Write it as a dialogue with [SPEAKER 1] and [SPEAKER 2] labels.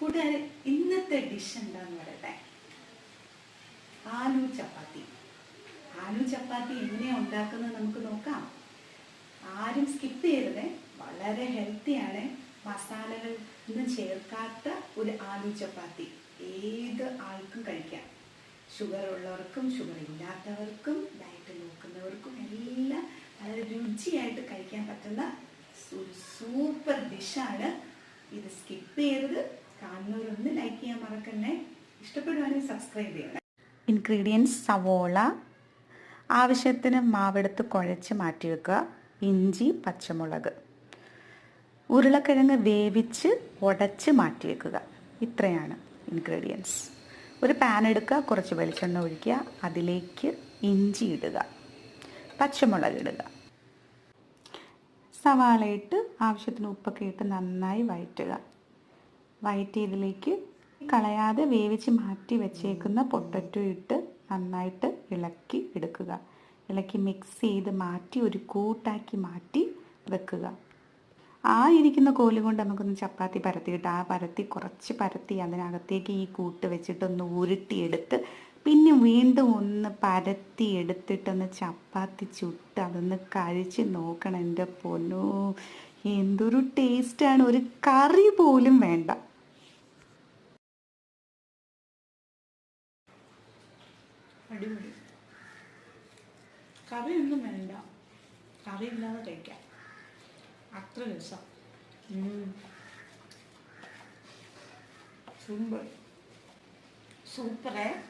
[SPEAKER 1] കൂട്ടുകാരെ ഇന്നത്തെ ഡിഷ് എന്താന്ന് പറയട്ടെ? ആലു ചപ്പാത്തി. ആലു ചപ്പാത്തി എങ്ങനെയാ ഉണ്ടാക്കുന്നത് നമുക്ക് നോക്കാം. ആരും സ്കിപ്പ് ചെയ്യരുത്. വളരെ ഹെൽത്തിയാണ് മസാലകൾ ഒന്നും ചേർക്കാത്ത ഒരു ആലു ചപ്പാത്തി. ഏത് ആൾക്കും കഴിക്കാം. ഷുഗർ ഉള്ളവർക്കും ഷുഗർ ഇല്ലാത്തവർക്കും ഡയറ്റ് നോക്കുന്നവർക്കും എല്ലാം വളരെ രുചിയായിട്ട് കഴിക്കാൻ പറ്റുന്ന ഒരു സൂപ്പർ ഡിഷാണ് ഇത് സ്കിപ്പ് ചെയ്യരുത്. കാണുന്നവരൊന്ന് ലൈക്ക് ചെയ്യാൻ മറക്കണ്ടേ. ഇഷ്ടപ്പെടുവാനും സബ്സ്ക്രൈബ് ചെയ്യണം.
[SPEAKER 2] ഇൻഗ്രീഡിയൻസ് സവോള. ആവശ്യത്തിന് മാവെടുത്ത് കുഴച്ച് മാറ്റി വെക്കുക ഇഞ്ചി പച്ചമുളക്. ഉരുളക്കിഴങ്ങ് വേവിച്ച് ഉടച്ച് മാറ്റി വെക്കുക ഇത്രയാണ് ഇൻഗ്രീഡിയൻസ് ഒരു പാൻ എടുക്കുക കുറച്ച് വെളിച്ചെണ്ണ ഒഴിക്കുക. അതിലേക്ക് ഇഞ്ചി ഇടുക. പച്ചമുളക് ഇടുക. സവാള ഇട്ട് ആവശ്യത്തിന് ഉപ്പൊക്കെ ഇട്ട് നന്നായി വഴറ്റുക. വഴറ്റിയതിലേക്ക് കളയാതെ വേവിച്ച് മാറ്റി വെച്ചേക്കുന്ന പൊട്ടറ്റോ ഇട്ട് നന്നായിട്ട് ഇളക്കി എടുക്കുക. ഇളക്കി മിക്സ് ചെയ്ത് മാറ്റി ഒരു കൂട്ടാക്കി മാറ്റി വെക്കുക. ആ ഇരിക്കുന്ന കോൽ കൊണ്ട് നമുക്കൊന്ന് ചപ്പാത്തി പരത്തിയിട്ട് ആ പരത്തി കുറച്ച് പരത്തി അതിനകത്തേക്ക് ഈ കൂട്ട് വെച്ചിട്ടൊന്ന് ഉരുട്ടിയെടുത്ത് പിന്നെ വീണ്ടും ഒന്ന് പരത്തി എടുത്തിട്ടൊന്ന് ചപ്പാത്തി ചുട്ട് അതൊന്ന് കഴിച്ച് നോക്കണം. എന്റെ പൊന്നു എന്തൊരു ടേസ്റ്റാണ് ഒരു കറി പോലും വേണ്ട.
[SPEAKER 1] അടിപൊളി. കറിയൊന്നും വേണ്ട. കറി ഇല്ലാതെ കഴിക്കാം. അത്ര രസം. സൂപ്പറേ.